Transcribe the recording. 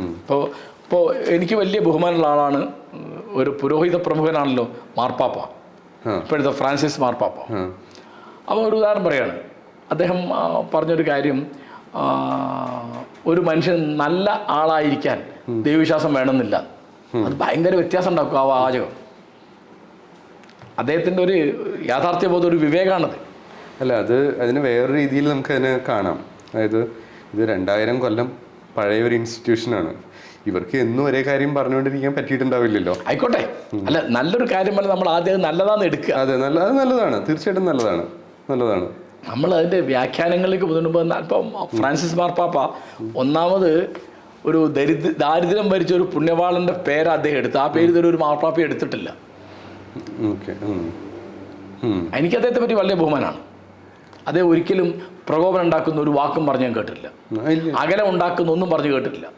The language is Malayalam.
ഇപ്പോൾ ഇപ്പോൾ എനിക്ക് വലിയ ബഹുമാനമുള്ള ആളാണ് ഒരു പുരോഹിത പ്രമുഖനാണല്ലോ മാർപ്പാപ്പ. ഇപ്പോഴത്തെ ഫ്രാൻസിസ് മാർപ്പാപ്പ. അപ്പോൾ ഒരു ഉദാഹരണം പറയാണ്. അദ്ദേഹം പറഞ്ഞൊരു കാര്യം ഒരു മനുഷ്യൻ നല്ല ആളായിരിക്കാൻ ദൈവവിശ്വാസം വേണമെന്നില്ല. അത് ഭയങ്കര വ്യത്യാസം ഉണ്ടാക്കും ആ വാചകം. അദ്ദേഹത്തിന്റെ ഒരു യാഥാർത്ഥ്യബോധം ഒരു വിവേകാണത്. അല്ല അത് അതിന് വേറൊരു രീതിയിൽ നമുക്ക് അതിനെ കാണാം. അതായത് ഇത് രണ്ടായിരം കൊല്ലം പഴയ ഒരു ഇൻസ്റ്റിറ്റ്യൂഷനാണ് ഇവർക്ക് എന്നും ഒരേ കാര്യം പറഞ്ഞുകൊണ്ടിരിക്കാൻ പറ്റിയിട്ടുണ്ടാവില്ലല്ലോ. ആയിക്കോട്ടെ. അല്ല നല്ലൊരു കാര്യം പറഞ്ഞാൽ നമ്മൾ ആദ്യം നല്ലതാണ് നല്ലതാന്ന് എടുക്കുക. അതെ നല്ല അത് നല്ലതാണ്. തീർച്ചയായിട്ടും നല്ലതാണ്. നല്ലതാണ്. നമ്മൾ അതിന്റെ വ്യാഖ്യാനങ്ങളിലേക്ക് മുതിരുമ്പോൾ ഇപ്പം ഫ്രാൻസിസ് മാർപ്പാപ്പ ഒന്നാമത് ഒരു ദരിദ്ര ദാരിദ്ര്യം ഭരിച്ച ഒരു പുണ്യവാളന്റെ പേര് അദ്ദേഹം എടുത്തു. ആ പേര് ഇതൊരു ഒരു മാർപ്പാപ്പ എടുത്തിട്ടില്ല. എനിക്ക് അദ്ദേഹത്തെ പറ്റി വലിയ ബഹുമാനമാണ്. അദ്ദേഹം ഒരിക്കലും പ്രകോപനം ഉണ്ടാക്കുന്ന ഒരു വാക്കും പറഞ്ഞു ഞാൻ കേട്ടിട്ടില്ല. അകലം ഉണ്ടാക്കുന്ന ഒന്നും പറഞ്ഞു കേട്ടിട്ടില്ല.